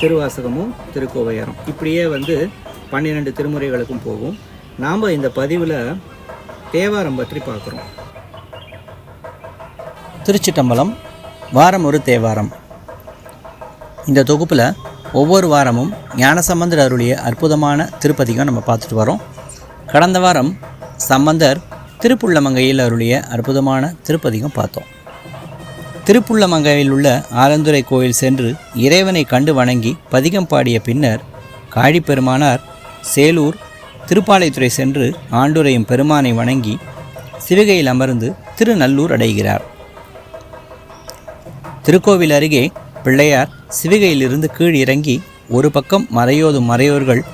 திருவாசகமும் திருக்கோவையாரம். இப்படியே வந்து பன்னிரெண்டு திருமுறைகளுக்கும் போகும். நாம் இந்த பதிவில் தேவாரம் பற்றி பார்க்குறோம். திருச்சிட்டம்பலம் வாரம் ஒரு தேவாரம். இந்த தொகுப்பில் ஒவ்வொரு வாரமும் ஞானசம்பந்தர் அருளிய அற்புதமான திருப்பதிகம் நம்ம பார்த்துட்டு வரோம். கடந்த வாரம் சம்பந்தர் திருப்புள்ளமங்கையில் அருளிய அற்புதமான திருப்பதிகம் பார்த்தோம். திருப்புள்ளமங்கையில் உள்ள ஆலந்துறை கோயில் சென்று இறைவனை கண்டு வணங்கி பதிகம் பாடிய பின்னர் காழிப்பெருமானார் சேலூர் திருப்பாலைத்துறை சென்று ஆண்டுரையும் பெருமானை வணங்கி சிவிகையில் அமர்ந்து திருநல்லூர் அடைகிறார். திருக்கோவில் அருகே பிள்ளையார் சிவிகையிலிருந்து கீழ் இறங்கி ஒரு பக்கம் மறையோதும் மறையோர்கள்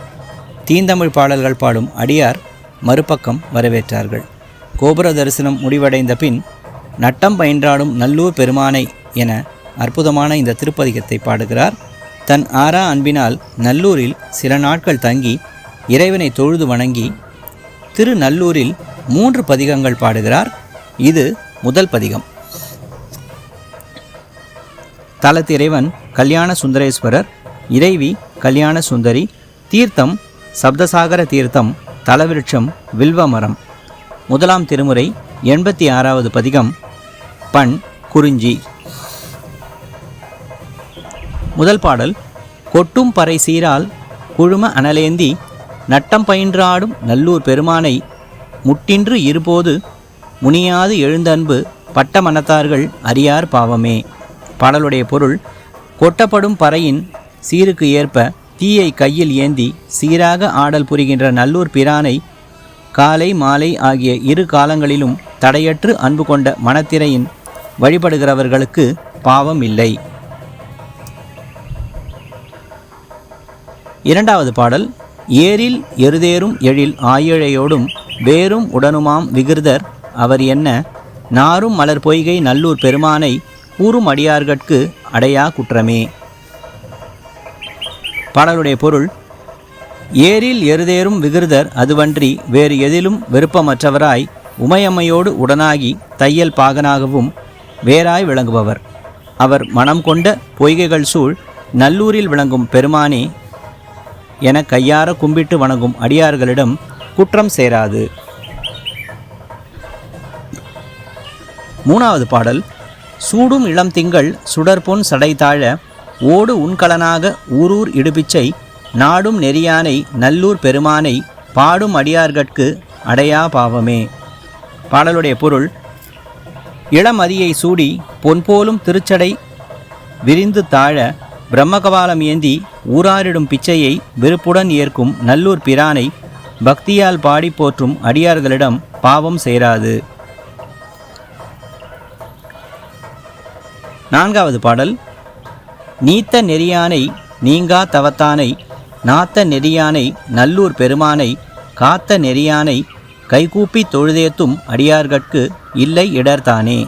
தீந்தமிழ் பாடல்கள் பாடும் அடியார் மறுபக்கம் வரவேற்றார்கள். கோபுர தரிசனம் முடிவடைந்த பின் நட்டம் பயின்றாடும் நல்லூர் பெருமானை என அற்புதமான இந்த திருப்பதிகத்தை பாடுகிறார். தன் ஆறா அன்பினால் நல்லூரில் சில நாட்கள் தங்கி இறைவனை தொழுது வணங்கி திருநல்லூரில் மூன்று பதிகங்கள் பாடுகிறார். இது முதல் பதிகம். தலத்திறைவன் கல்யாண சுந்தரேஸ்வரர் இறைவி கல்யாண சுந்தரி தீர்த்தம் சப்தசாகர தீர்த்தம் தலவிருட்சம் வில்வமரம் முதலாம் திருமுறை எண்பத்தி ஆறாவது பதிகம் பண் குறிஞ்சி. முதல் பாடல் கொட்டும் பறை சீரால் குழும அனலேந்தி நட்டம் பயின்றாடும் நல்லூர் பெருமானை முட்டின்று இருபோது முனியாது எழுந்தன்பு பட்ட மனத்தார்கள் அறியார் பாவமே. பாடலுடைய பொருள் கொட்டப்படும் பறையின் சீருக்கு ஏற்ப தீயை கையில் ஏந்தி சீராக ஆடல் புரிகின்ற நல்லூர் பிரானை காலை மாலை ஆகிய இரு காலங்களிலும் தடையற்று அன்பு கொண்ட மனத்திரையின் வழிபடுகிறவர்களுக்கு பாவம் இல்லை இரண்டாவது பாடல் ஏரில் எருதேரும் எழில் ஆயிழையோடும் வேறும் உடனுமாம் விகிர்தர் அவர் என்ன நாரும் மலர் பொய்கை நல்லூர் பெருமானை கூறும் அடியார்கட்கு அடையா குற்றமே. பாடலுடைய பொருள் ஏரில் எருதேறும் விகிருதர் அதுவன்றி வேறு எதிலும் விருப்பமற்றவராய் உமையம்மையோடு உடனாகி தையல் பாகனாகவும் வேறாய் விளங்குபவர். அவர் மனம் கொண்ட பொய்கைகள் சூழ் நல்லூரில் விளங்கும் பெருமானே என கையார கும்பிட்டு வணங்கும் அடியார்களிடம் குற்றம் சேராது. மூணாவது பாடல். சூடும் இளம் திங்கள் சுடர்பொன் சடைதாழ ஓடு உண்கலனாக ஊரூர் இடுபிச்சை நாடும் நெறியானை நல்லூர் பெருமானை பாடும் அடியார்கட்கு அடையா பாவமே. பாடலுடைய பொருள் இளமதியை சூடி பொன்போலும் திருச்சடை விரிந்து தாழ பிரம்மகபாலம் ஏந்தி ஊராரிடும் பிச்சையை வெறுப்புடன் ஏற்கும் நல்லூர் பிரானை பக்தியால் பாடி போற்றும் அடியார்களிடம் பாவம் சேராது. நான்காவது பாடல் நீத்த நெறியானை நீங்கா தவத்தானை நாத்த நெறியானை நல்லூர் பெருமானை காத்த நெறியானை கைகூப்பி தொழுதேத்தும் அடியார்கட்கு இல்லை இடர்தானே?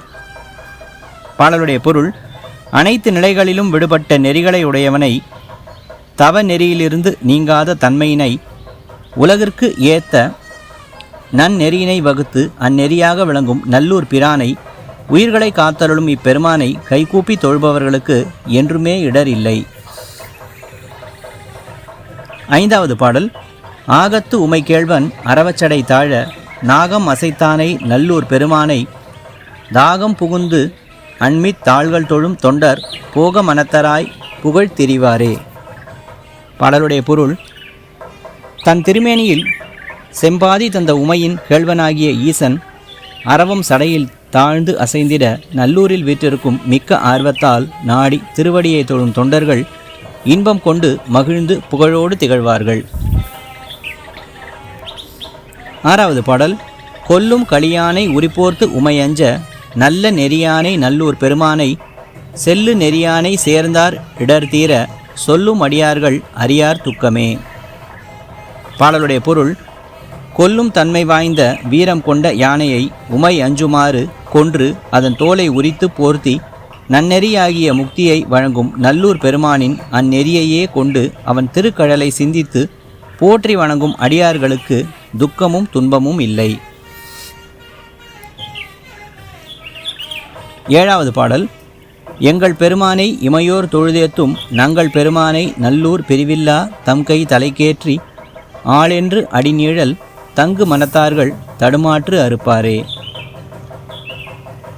பாடலுடைய பொருள் அனைத்து நிலைகளிலும் விடுபட்ட நெறிகளை உடையவனை தவ நெறியிலிருந்து நீங்காத தன்மையினை உலகிற்கு ஏத்த நன்னெறியினை வகுத்து அந்நெறியாக விளங்கும் நல்லூர் பிரானை உயிர்களை காத்தருளும் இப்பெருமானை கைகூப்பி தொழுபவர்களுக்கு என்றுமே இடர் இல்லை. ஐந்தாவது பாடல். ஆகத்து உமை கேழ்வன் அறவச்சடை தாழ நாகம் அசைத்தானை நல்லூர் பெருமானை தாகம் புகுந்து அண்மித் தாள்கள் தொழும் தொண்டர் போக மனத்தராய் புகழ் திரிவாரே. பாடலுடைய பொருள் தன் திருமேனியில் செம்பாதி தந்த உமையின் கேழ்வனாகிய ஈசன் அரவம் சடையில் தாழ்ந்து அசைந்திட நல்லூரில் வீற்றிருக்கும் மிக்க ஆர்வத்தால் நாடி திருவடியை தொழும் தொண்டர்கள் இன்பம் கொண்டு மகிழ்ந்து புகழோடு திகழ்வார்கள். ஆறாவது பாடல். கொல்லும் களியானை உரிப்போர்த்து உமையஞ்ச நல்ல நெறியானை நல்லூர் பெருமானை செல்லு நெறியானை சேர்ந்தார் இடர் தீர சொல்லும் அடியார்கள் அறியார் துக்கமே. பாடலுடைய பொருள். கொல்லும் தன்மை வாய்ந்த வீரம் கொண்ட யானையை உமை அஞ்சுமாறு கொன்று அதன் தோலை உரித்து போர்த்தி நன்னெறியாகிய முக்தியை வழங்கும் நல்லூர் பெருமானின் அந்நெறியையே கொண்டு அவன் திருக்கழலை சிந்தித்து போற்றி வணங்கும் அடியார்களுக்கு துக்கமும் துன்பமும் இல்லை. ஏழாவது பாடல். எங்கள் பெருமானை இமையோர் தொழுதேத்தும் நங்கள் பெருமானை நல்லூர் பிரிவில்லா தம் கை தலைக்கேற்றி ஆளென்று அடிநீழல் தங்கு மனத்தார்கள் தடுமாற்று அறுப்பாரே.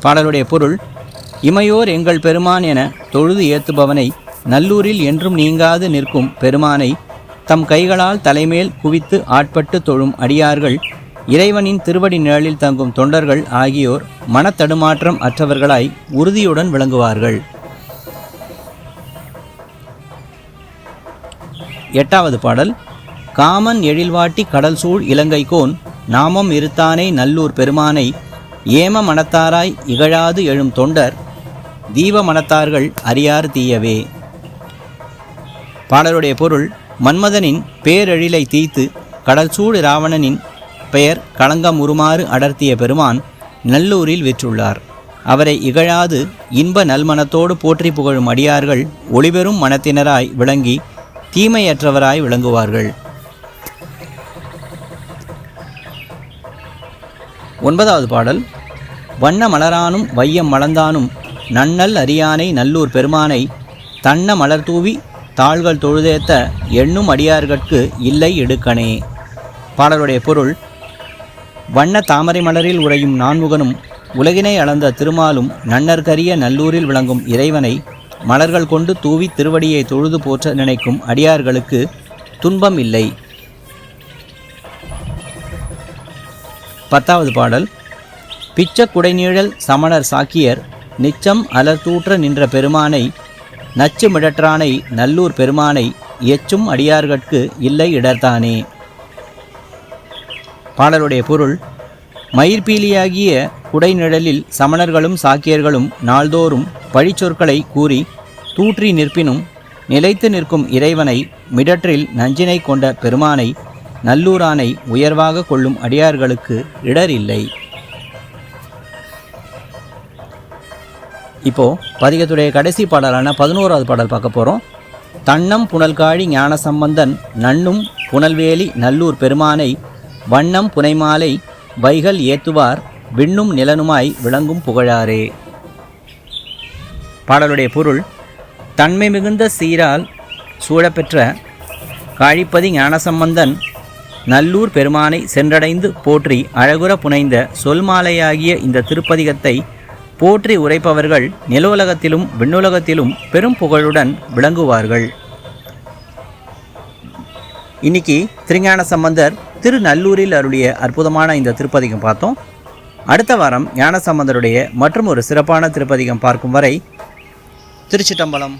பாடலுடைய பொருள் இமையோர் எங்கள் பெருமான் என தொழுது ஏத்துபவனை நல்லூரில் என்றும் நீங்காது நிற்கும் பெருமானை தம் கைகளால் தலைமேல் குவித்து ஆட்பட்டு தொழும் அடியார்கள் இறைவனின் திருவடி நிழலில் தங்கும் தொண்டர்கள் ஆகியோர் மனத்தடுமாற்றம் அற்றவர்களாய் உறுதியுடன் விளங்குவார்கள். எட்டாவது பாடல். காமன் எழில்வாட்டி கடல் சூழ் இலங்கைக்கோன் நாமம் இருத்தானை நல்லூர் பெருமானை ஏம மனத்தாராய் இகழாது எழும் தொண்டர் தீப மனத்தார்கள் அறியார் தீயவே. பாடலுடைய பொருள் மன்மதனின் பேரெழிலை தீய்த்து கடல் சூடு ராவணனின் பெயர் களங்கம் உருமாறு அடர்த்திய பெருமான் நல்லூரில் விற்றுள்ளார். அவரை இகழாது இன்ப நல்மனத்தோடு போற்றி புகழும் அடியார்கள் ஒளிபெறும் மனத்தினராய் விளங்கி தீமையற்றவராய் விளங்குவார்கள். ஒன்பதாவது பாடல் வண்ண மலரானும் வையம் மலர்ந்தானும் நன்னல் அரியானை நல்லூர் பெருமானை தன்ன மலர் தூவி தாள்கள் தொழுதேத்த எண்ணும் அடியார்கட்கு இல்லை எடுக்கணே பாடலுடைய பொருள் வண்ண தாமரை மலரில் உறையும் நான்முகனும் உலகினை அளந்த திருமாலும் நன்னர்கரிய நல்லூரில் விளங்கும் இறைவனை மலர்கள் கொண்டு தூவி திருவடியை தொழுது போற்ற நினைக்கும் அடியார்களுக்கு துன்பம் இல்லை. பத்தாவது பாடல் பிச்ச குடைநீழல் சமணர் சாக்கியர் நிச்சம் அலர்தூற்ற நின்ற பெருமானை நச்சு மிடற்றானை நல்லூர் பெருமானை எச்சும் அடியார்கட்கு இல்லை இடர்தானே பாடலுடைய பொருள் மயிர்பீலியாகிய குடைநிழலில் சமணர்களும் சாக்கியர்களும் நாள்தோறும் பழிச்சொற்களை கூறி தூற்றி நிற்பினும் நிலைத்து நிற்கும் இறைவனை மிடற்றில் நஞ்சினை கொண்ட பெருமானை நல்லூரானை உயர்வாக கொள்ளும் அடியார்களுக்கு இடர் இல்லை. இப்போது பதிகத்துடைய கடைசி பாடலான பதினோராவது பாடல் பார்க்க போகிறோம் தன்னம் புனல்காழி ஞான சம்பந்தன் நன்னும் புனல்வேலி நல்லூர் பெருமானை வண்ணம் புனைமாலை வைகள் ஏத்துவார் விண்ணும் நிலனுமாய் விளங்கும் புகழாரே. பாடலுடைய பொருள் தன்மை மிகுந்த சீரால் சூழப்பெற்ற காழிப்பதி ஞானசம்பந்தன் நல்லூர் பெருமானை சென்றடைந்து போற்றி அழகுற புனைந்த சொல்மாலையாகிய இந்த திருப்பதிகத்தை போற்றி உரைப்பவர்கள் நிலவுலகத்திலும் விண்ணுலகத்திலும் பெரும் புகழுடன் விளங்குவார்கள். இன்னைக்கு திருஞான சம்பந்தர் திருநல்லூரில் அருளிய அற்புதமான இந்த திருப்பதிகம் பார்த்தோம். அடுத்த வாரம் ஞானசம்பந்தருடைய மற்றும் ஒரு சிறப்பான திருப்பதிகம் பார்க்கும் வரை திருச்சிட்டம்பலம்.